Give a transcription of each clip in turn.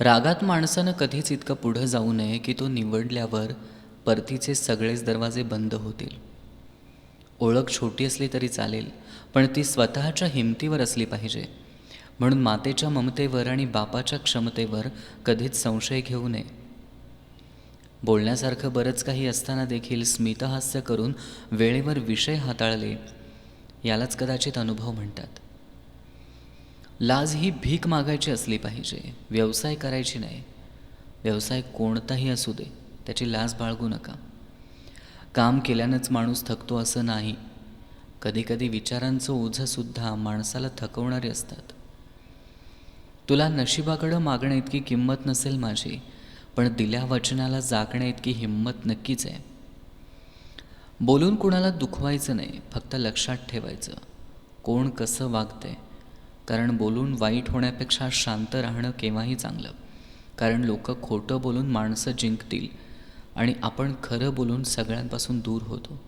रागात माणसानं कधीच इतकं पुढं जाऊ नये की तो निवडल्यावर परतीचे सगळेच दरवाजे बंद होतील. ओळख छोटी असली तरी चालेल पण ती स्वतःच्या हिमतीवर असली पाहिजे. म्हणून मातेच्या ममतेवर आणि बापाच्या क्षमतेवर कधीच संशय घेऊ नये. बोलण्यासारखं बरंच काही असताना देखील स्मितहास्य करून वेळेवर विषय हाताळले यालाच कदाचित अनुभव म्हणतात. लाज ही भीक मागायची असली पाहिजे. व्यवसाय करायची नाही. व्यवसाय कोणताही असू दे त्याची लाज बाळगू नका. काम केल्यानंच माणूस थकतो असं नाही. कधीकधी विचारांचं ओझंसुद्धा माणसाला थकवणारे असतात. तुला नशिबाकडं मागण्या इतकी किंमत नसेल माझी पण दिल्या वचनाला जागण्या इतकी हिंमत नक्कीच आहे. बोलून कुणाला दुखवायचं नाही फक्त लक्षात ठेवायचं. कोण कसं वागतंय कारण बोलून वाईट होण्यापेक्षा शांत राहणं केव्हाही चांगलं. कारण लोक खोटं बोलून माणसं जिंकतील आणि आपण खरं बोलून सगळ्यांपासून दूर होतो.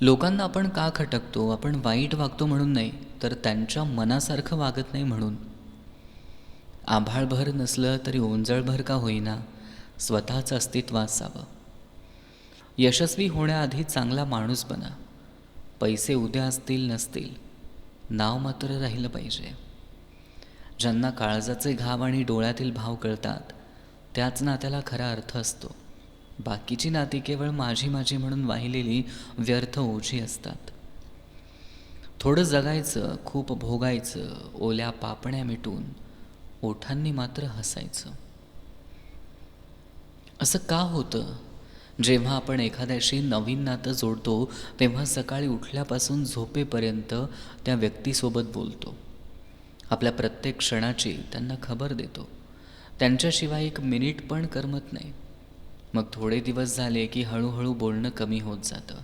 लोकांना आपण का खटकतो? आपण वाईट वागतो म्हणून नाही तर त्यांच्या मनासारखं वागत नाही म्हणून. आभाळभर नसलं तरी ओंजळभर का होईना? स्वतःचं अस्तित्व असावं यशस्वी होण्याआधी चांगला माणूस बना. पैसे उद्या असतील नसतील. नाव मात्र राहिलं पाहिजे. ज्यांना काळजाचे घाव आणि डोळ्यातील भाव कळतात त्याच नात्याला खरा अर्थ असतो. बाकीची नाती केवळ माझी माझी म्हणून वाहिलेली व्यर्थ ओझी असतात. थोडं जगायचं खूप भोगायचं ओल्या पापण्या मिटून ओठांनी मात्र हसायचं. असं का होतं? जेव्हा आपण एखाद्याशी नवीन नातं जोडतो तेव्हा सकाळी उठल्यापासून झोपेपर्यंत त्या व्यक्तीसोबत बोलतो. आपल्या प्रत्येक क्षणाची त्यांना खबर देतो. त्यांच्याशिवाय एक मिनिट पण करमत नाही. मग थोडे दिवस झाले की हळूहळू बोलणं कमी होत जातं.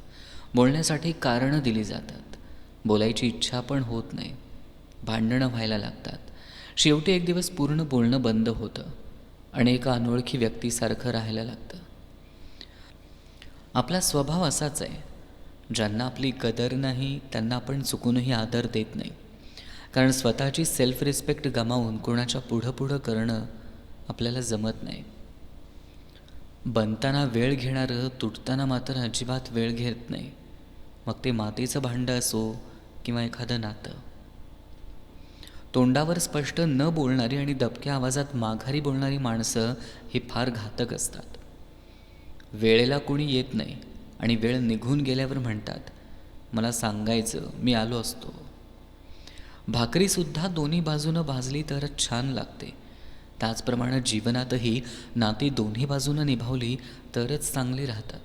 बोलण्यासाठी कारणं दिली जातात. बोलायची इच्छा पण होत नाही. भांडणं व्हायला लागतात. शेवटी एक दिवस पूर्ण बोलणं बंद होतं. आणि एका अनोळखी व्यक्तीसारखं राहायला लागतं. आपला स्वभाव असाच आहे. ज्यांना आपली कदर नाही त्यांना आपण चुकूनही आदर देत नाही. कारण स्वतःची सेल्फ रिस्पेक्ट गमावून कोणाच्या पुढं पुढं करणं आपल्याला जमत नाही. बनताना वेळ घेणारं तुटताना मात्र अजिबात वेळ घेत नाही. मग ते मातीचं भांडं असो किंवा एखादं नातं. तोंडावर स्पष्ट न बोलणारी आणि दबक्या आवाजात माघारी बोलणारी माणसं ही फार घातक असतात. वेळेला कोणी येत नाही आणि वेळ निघून गेल्यावर म्हणतात मला सांगायचं मी आलो असतो. भाकरीसुद्धा दोन्ही बाजूनं भाजली तरच छान लागते. त्याचप्रमाणे जीवनातही नाती दोन्ही बाजूनं निभावली तरच चांगली राहतात.